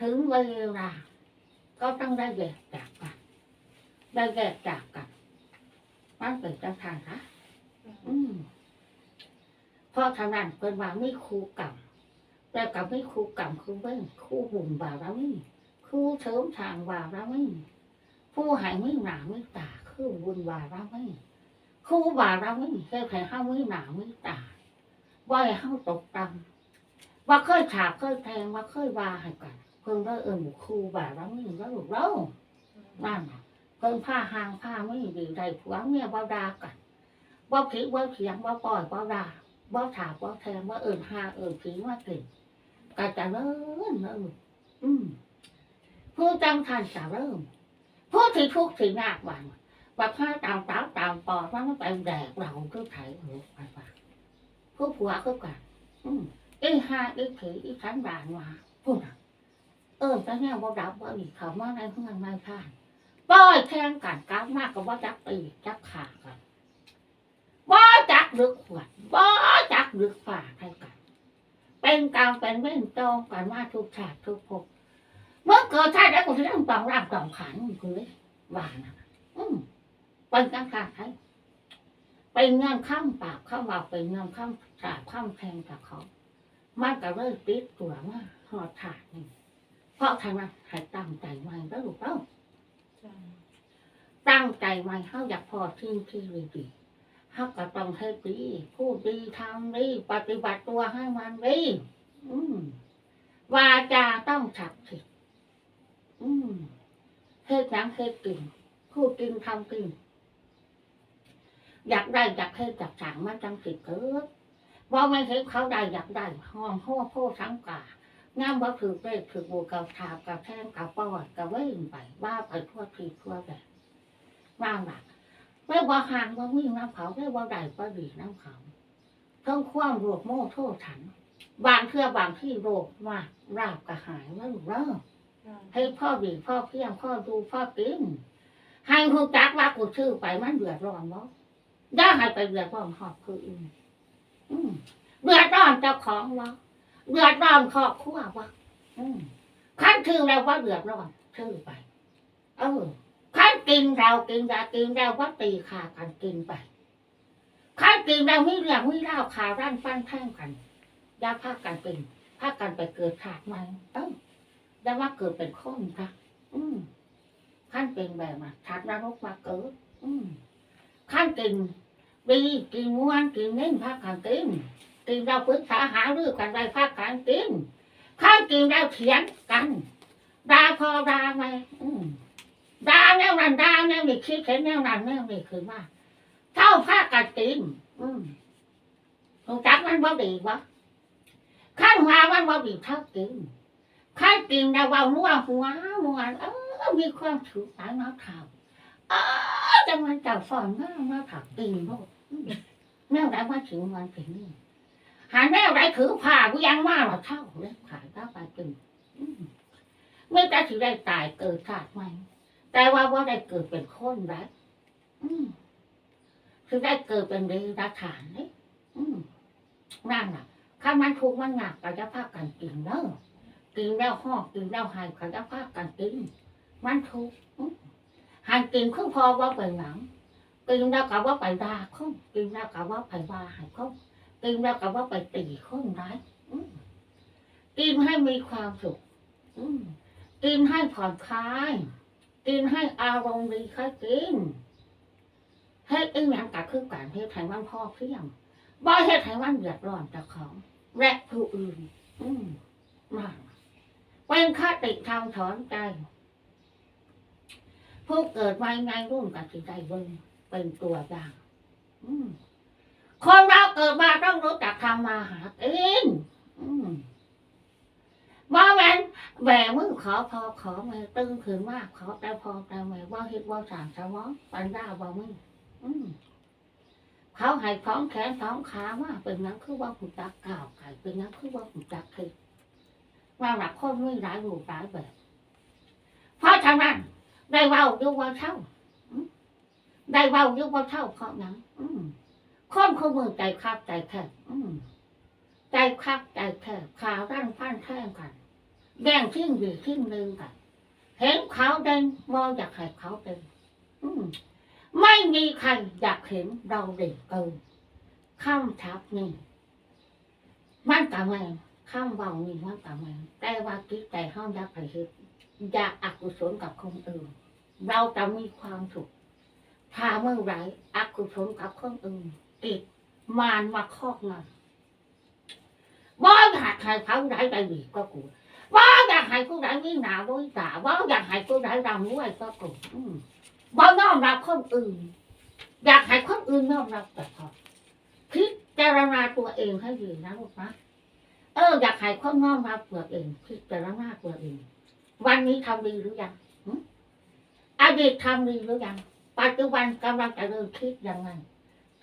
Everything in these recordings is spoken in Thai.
ถึงเวลา ก็ต้องได้แยกจากกันได้แยกจากกันมันเป็นจังทางนะอืมพราะทางนั้นเป็นว่าไม่ครูกรรมแต่กับไม่ครูกรรมคือเบ้งครูบุญบาปแล้วนี่ครูเสริมทางบาปแล้วนี่ผู้หายไม่หนาไม่ตาคือบุญบาปแล้วนี่ครูบาปแล้วนี่แค่ใครห้าไม่หนาไม่ตาว่าให้าตกต่ำว่าเคยฉาบเคยแทงว่าเคยว่าให้กัน เพิ่งได้เอิญครูบาแล้วนี่แล้วลูกเรานั่นน่ะเพิ่งผ้าหางผ้าไม่ดีใดผัวเมียว่าดากันว่าผีว่าเสียงว่าปล่อยว่าดาว่าถาว่าแทงว่าเอิญหาเอิญผีว่าเก่งก็จะเริ่มเริ่มอืมผู้จังทันจะเริ่มผู้ที่ทุกข์ที่ยากหวันว่าผ้าตามตามตามปอดว่ามันไปแดกเราก็ไถเออไปว่าผู้ผัวก็กันอืมอีห้าอีผีอีขันบานมาพูดน่ะเออแต่เนี่ยว่าดับว่าอีกเขามาในเพื่อนในท่านป้อยแทงกันก้าวมากกับว่าจักตีจักขากันว่จักลึกขวดว่จักลึกฝ่าใครกัน เป็นกลางเป็นเว้นจองกันว่าทุกชาติทุกภพเมื่อเกิดชาติแล้วกูจะต้องต้องร่างต้องขันคือว่านะอืมเป็นกลางกลางใครเป็นเงื่อนข้ามปากข้ามว่าเป็นเงื่อนข้ามฉาบข้ามแทงกับเขามันก็เลยติดตัวมาหอดถาดนี่ เพราะทางนั้นให้ตั้งใจไว้แล้วลูกเอ้าตั้งใจไว้เขาอยากพอทิ้งที่ดีๆเขาก็ต้องให้ดีพูดดีทำดีปฏิบัติตัวให้มันดีอืมวาจาต้องฉับสิทธิ์อืมเฮ็ดหยังเฮ็ดกินพูดกินทำกินอยากได้อยากให้จักสั่งมันจังสิเกิดว่าไม่เห็นเขาได้อยากได้ห้องห้อโพสังกา งามว่าถือเลขถือบูกับถาบกับแท่งกับปอดกับเว้นไปว่าไปทั่วทีทั่วแบบว่างหลักไม่ว่าห่างว่าวิ่งน้ำเขาไม่ว่าใดก็ดีน้ำเขาต้องคว้างโรคโม่โทษฉัน บางเทื่อบางที่โรคมากราบกระหายแล้เริ่มให้พ่อดีพ่อเพียงพ่อดูพ่อกินให้หูจักว่ากูชื่อไปมันเดือดร้อนบ่ย่าให้ไปเดือดร้อนหอบคืออื่นอืมเดือดร้อนเจ้าของวะ เดือดร้อนครอบครัววะอืมขั้นคือแล้วว่าเดือดร้อนชื่อไป เออข้ากินเรากินยากินเราว่าตีขากันกินไปข้ากินเราไม่เรื่องไม่เล่าขาร่านฟันแท่งกันยาพากันเป็นพากันไปเกิดขาดใหม่เอ้าได้ว่าเกิดเป็นคนค่ะอืมขั้นเป็นแบบมาชัดนรกมาเกิด อืมขั้นกินดีกินม้วนกินเน้นพากันกิน กินเราปรึกษาหารือกันไปพากันกินข้ากินเราเถียงกันด่าพอด่าไหมอืมดาแนวนั้นดาแนวนี้คิดเห็นแนวนั้นแนวนี้คือว่าเท่าผ้ากันติมอืมรู้จักมันบ่ดีวะขั้นหัวมันบ่ดีเท่ากินขั้นกินได้ว่ามัวหัวมัวเออมีความถูกสายน้ำขาวเออจังมันเจ้าสอนน้ามาถักกินโลดอืมแนวไหนว่าถึงมันเป็นนี่ หาแนวไหนถือผ้ากูยังมาหรอเท่าเลยขายข้าวไปกินอืมไม่ได้ถือได้ตายเกิดขาดไหมแต่ว่าว่าได้เกิดเป็นคนรักคือได้เกิดเป็นเรัจฉานเลยนั่นน่ะข้ามันทุกมันหนักก็จะพากันกินเนอะกินแล้วห้อกกินแล้วหายก็จะพากันกินมันทุกหายกินคือพอว่าไปหนังกินแล้วก็ว่าไปด่าเขากินแล้วก็ว่าไปว่าหายเขา กินแล้วก็ว่าไปตีคนร้ายอืมกินให้มีความสุขอืมกินให้ผ่อนคลายกินให้อารมณ์ดีค่อยกินเฮ็ดอีหยังก็คือการเฮ็ดให้มันพอเพียงบ่เฮ็ดให้มันเดือดร้อนจ้าของ และผู้อื่น อืมมาเป็นคติทางถอนใจผู้เกิดมาไงรุ่นกับสิใจเบิ่งเป็นตัวอย่าง อืม คนเราเกิดมาต้องรู้จักทำมาหากินว่าแม่นแหวมึงขอพอขอแม่ตึงขืนมากขอแต่พอแต่แม่ว่าเฮ็ดว่าสามสมองปันดาบ่มึงเขาให้ท้องแขนท้องขามาเป็นนังคือว่าหุ่จักก่าวไก่เป็นนังคือว่าหุ่จักคือว่าหลักคนไม่ร้ายหูร้ายแบบเพราะฉะนั้นได้เว่าดูว่าเช่าได้เว้ายุบว่าเท่าเพราะนังอืม คนเขามือใจคับใจแคบใจคับใจแคบขาร่างพันแท่งกันแย่งทิ้งดีทิ้งลืมกัน เห็นเขาเด่นมองอยากให้เขาเป็นมไม่มีใครอยากเห็นเราเด่นเกินข้ามทับนี่มันกะแมงข้ามเบานี่มันกะแมงแต่ว่าคิดใจห้องอยากไปเห็นอยากอกุศลกับคนอื่นเราจะมีความสุขถ้าเมื่อไรอกุศลกับคนอื่น ติดมารมาครอบงำบ่อยากให้เขาได้ได้ดีก็กูบ่อยากให้ผู้ใดมีหนาด้วยตาบ่อยากให้ผู้ใดรำรวยก็กูอืมบ่ยอมรับคนอื่น อยากให้คนอื่นยอมรับแต่พอพิจารณาตัวเองให้ดีนะลูกนะเอออยากให้คนยอมรับตัวเองพิจารณาตัวเอง วันนี้ทำดีหรือยังอดีตทำดีหรือยังปัจจุบันกำลังจะเริ่มคิดยังไง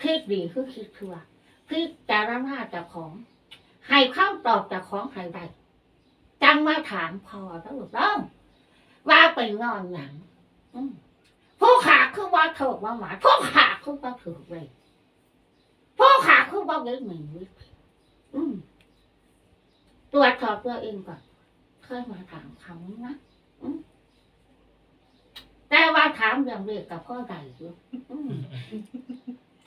คิดดีคือคิดชั่วพิจารณาจากของให้เข้าตอบจากของใครใดจังมาถามพอแล้วถูกต้องว่าไปนอนหนังผู้ขาคือว่าถูกว่าหมาผู้ขาคือว่าถูกเลยผู้ขาคือว่าเกิดหนึ่งวิตรวจสอบตัวเองก่อนเคยมาถามเขานะแต่ว่าถามอย่างเรียกกับพ่อใดอยู่อืม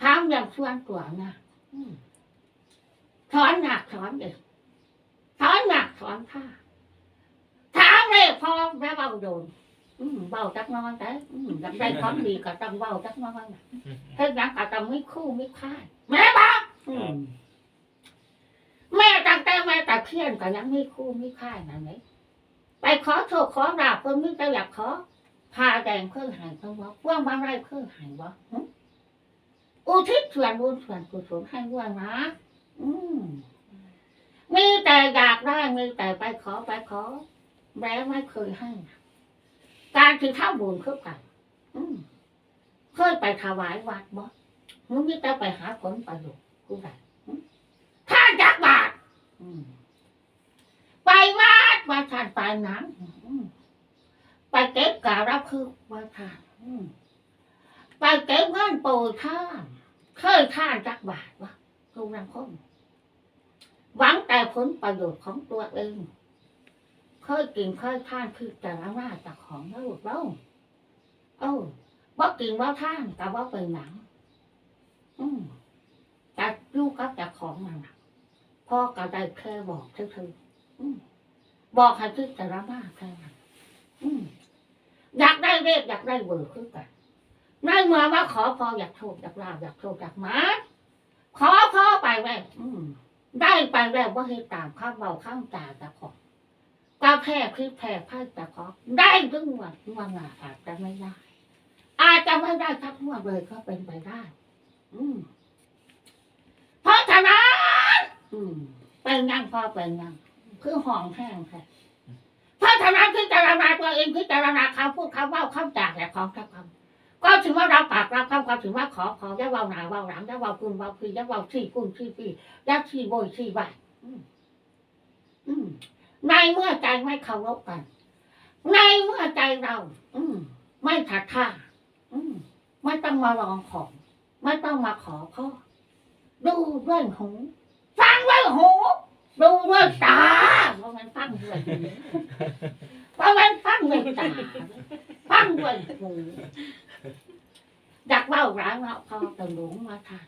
ถามอย่างชวนตัวนะอืมถอนหนักถอนเด็กถอนหนักถอนผ้าถามเลยพอแม่เบาโดนอืมเบาจักน้อยแต่อืมอยากได้ความดีก็ต้องเบาจักน้อยถ้าอยากก็ต้องไม่คู่ไม่ค่ายแม่บ้าอืมแม่ตั้งแต่แม่ตะเพียนก็ยังไม่คู่ไม่ค่ายนะไหมไปขอโชคขอราบเพิ่นไมแต่อยากขอพาแดงเครื่องหายเพิ่งว่าว่างบางไรเครื่องหายบ่หึ อุทิศส่วนบุญส่วนกุศลให้ว่างนะ อืมมีแต่อยากได้มีแต่ไปขอไปขอแม้ไม่เคยให้นะการที่เข้าบุญคือกันอืมเคยไปถวายวัดบ่มึงมีแต่ไปหาผลประโยชน์กูได้หึท่านจักบาทอืมไปวัดมาทานไปหนังอืมไปเก็บการับคือว่าทานอืม ไปเก็บเงินปูท่านเคยท่านจักบาทวะทุกนังคนหวังแต่ผลประโยชน์ของตัวเองเคยกินเคยท่านคือแต่ละหน้าจากของลูกเล่าเอ้าบ่กินว่าท่านแต่ว่าเป็นหนัง อืมแต่ลูกก็จะของมันพ่อก็ได้แค่บอกเธอๆอืมบอกให้คือแต่ละหน้าแค่นั้นอืมอยากได้เลขอยากได้เบอร์คือกัน ได้มาว่าขอพออยากโชคอยากลาบอยากโชคอยากมาขอพอไปแม่อืมได้ไปแล้วว่าให้ตามข้ามเบาข้ามจ่าจะของกาแพ้คลิปแพ้ไพ่จะขอได้ทุกวันวันหนาอาจจะไม่ได้ อาจจะไม่ได้ทักวันเลยก็เป็นไปได้ อืมเพราะฉะนั้นอืมเป็นยังพอเป็นยังคือห้องแห้งค่เพราะฉะนั้นพิจารณาตัวเองพิจารณาคำพูดคำเว่าคำจากและของทักคำก็ถือว่า รับปากรับคำก็ถือว่าขอขออย่าเบาหนาเบาหลังอย่าเบาคุณเบาคืออย่าเบาที่คุณที่พี่อย่าที่โบยที่บ้านในเมื่อใจไม่เคารพกัน ในเมื่อใจเรา อืม ไม่ถัดท่าอืไม่ต้องมาลองของ ไม่ต้องมาขอพ่อดูด้วยหูฟังด้วยหูดูด้วยตาเพราะมันฟังด้วยหูเพราะมันฟังด้วยตาฟังด้วยหู อยากเบ้าร้านเราพอตะหลงมาทาน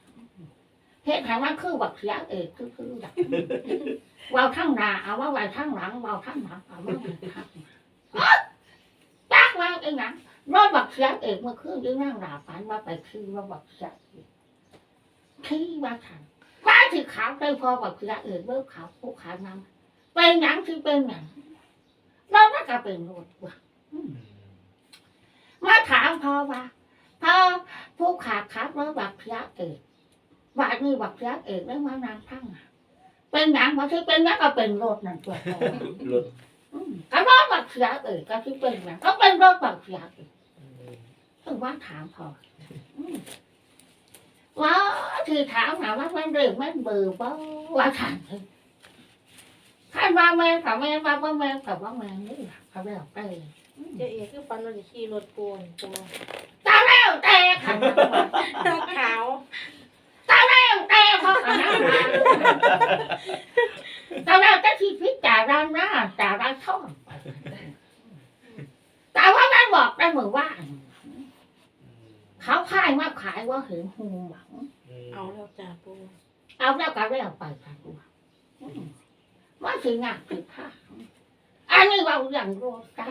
เหตุผลว่าคือบักเสียเอกคือคืออยากเว่าทั้งหน้าเอาว่าไว้ทั้งหลังเว่าทั้งหลังเอาว่าไว้ทั้งจักว่าไอ้หนังรถบักเสียเอกเมื่อคืนยังนั่งหลาฝันว่าไปคือว่าบักเสียเอกขี้ว่าทันฟ้าที่ขาวได้พอกับเสือเอื่นเมื่อขาวผู้ขาวนั้นเป็นหยังที่เป็นหยังเราน่าจะเป็นรถว่ะอืมมาถามพอว่า พอผู้ขาขับรถบักเสือเอกว่านี่บักเสือเอกได้มานานทั้งเป็นหยังมาที่เป็นหยังก็เป็นรถนั่นตัวรถก็รถบักเสือเอกก็ที่เป็นหยังก็เป็นรถบักเสือเอกถึงว่าถามพอมว่าที่ถามหาว่ามันเรื่องมันเบื่อบ่ว่าถามท่านว่าแม่กับแม่ว่าว่าแม่กับว่าแม่นี่เขาเรียกไปเจ๊เอ๋คือฟันวันขี่รถปูนตัว แตกขาวตาแล้วแตกเขาอ่ตาแล้วจะทีพิจ่ารันนะจ่ารันท่องแต่ว่านั้นบอกได้เหมือนว่า เขาพ่ายมาขายว่าเหินหูหวังเอาแล้วจ่าปูเอาแล้วกาแล้วไปจ่าปูว่าสิงานคือผ้าอันนี้ว่าอย่างรู้กัน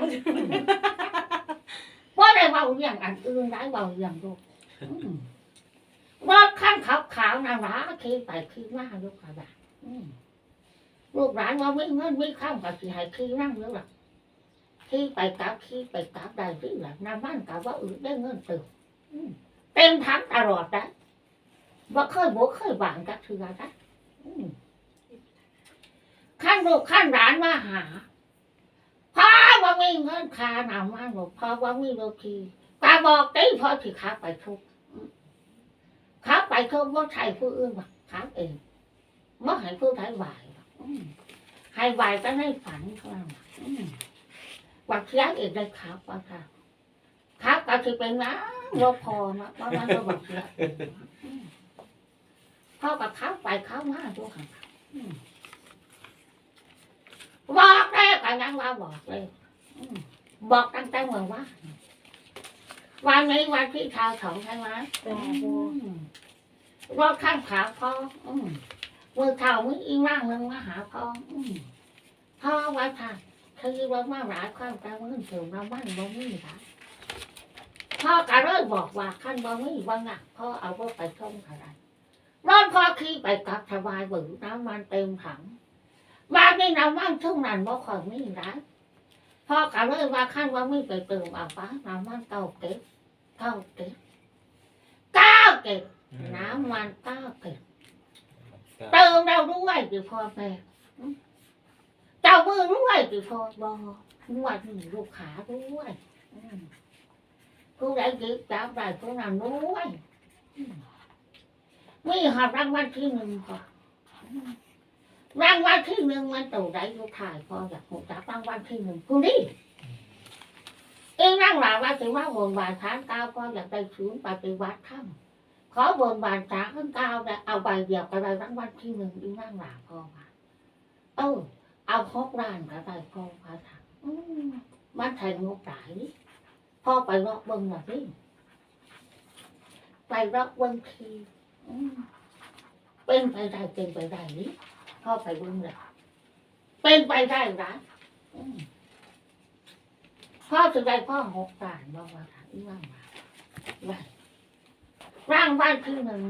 ว่าได้เบาอย่างอันอื่นได้เบาอย่างโรอืมรถขั้นขาวขาวนาราขี่ไปขี่มาลูกกระบะอืมลูกหลานว่าไม่เงินไม่ข้ามกับสิหายขี่นั่งหรือหลักขี่ไปกลับขี่ไปกลับได้หรือหลักน้ำมันกับว่าอื่นได้เงินเติมเต็มทั้งตลอดนะว่าเคยบวกเคยบางกับเถื่อนะขั้นลูกขั้นร้านมาหา พ่อว่ามีเงินคาหนามันบอกพ่อว่ามีโลคีตาบอกได้พอที่ขาไปทุกอืมขาไปทุกว่าใช่ผู้อื่นหรอกขาเองเมื่อให้ผู้ไทยไหวหรอกอืมให้ไหวก็ให้ฝันเท่านั้นอืมวัดเสียเองได้ขาว่าค่ะขาก็คือเป็นน้ำรพอนะเพราะนั้นก็บอกเสียเองอืมพ่อกับเขาไปเขามาด้วยกั นบอกได้ก็ยังว่าบอกเลยอืมบอกตั้งแต่เมื่อวานวันนี้วันที่ชาวสองใช่ไหมจ้าปูอืมรถข้างขาพ่ออืมมือเท้ามืออีร่างนึงมาหาพ่ออืมพ่อว่าท่านคือว่ามาหลายความแต่มือเถื่อนมาบ้านบ่มีค่ะพ่อก็เลยบอกว่าขั้นบ่มีว่างักพ่อเอารถไปส่งอะไรรถพ่อขี่ไปกลับสบายบือน้ำมันเต็มถัง บ้านนี่น้ำมันทุ่งนั้นบ่ค่อยมีร้านพ่อก็เลยว่าขั้นว่าไม่ไปเติมเอาป้าน้ำมันเก้าเก็บเก้าเก็บเก้าเก็บน้ำมันเก้าเก็บเติมเราด้วยดิพ่อแม่อืมเจ้ามือด้วยดิพ่อบอกนวดนี่ลูกขาด้วยอืมผู้ใดหยิบจับได้ผู้นั้นด้วยอืมมีหารางวัลที่หนึ่งก่อน รางวัลที่หนึ่งมันตัวใดลูกถ่ายพออยากหูจักรางวัลที่หนึ่งคุณดิเองร่างหลาว่าถึงว่าบนบานช้างก้าวพออยากไปศูนย์ปฏิวัติธรรมขอบนบานช้างขึ้นก้าวได้เอาใบเดียวก็ได้รางวัลที่หนึ่งอีร่างหลาพอมาเออเอาหกล้านก็ได้พอมาถามมันแทนงบหลายพ่อไปรอกเบิ้งหน่อยดิไปรอกเบิ้งทีเป็นไปได้เป็นไปได้นี่ พ่อไปเบึงเลยเป็นไปได้หรือืมพ่อจะได้พ่อหกการบอกว่าอีว่างมาได้ร่างบ้านที่หนึ่ง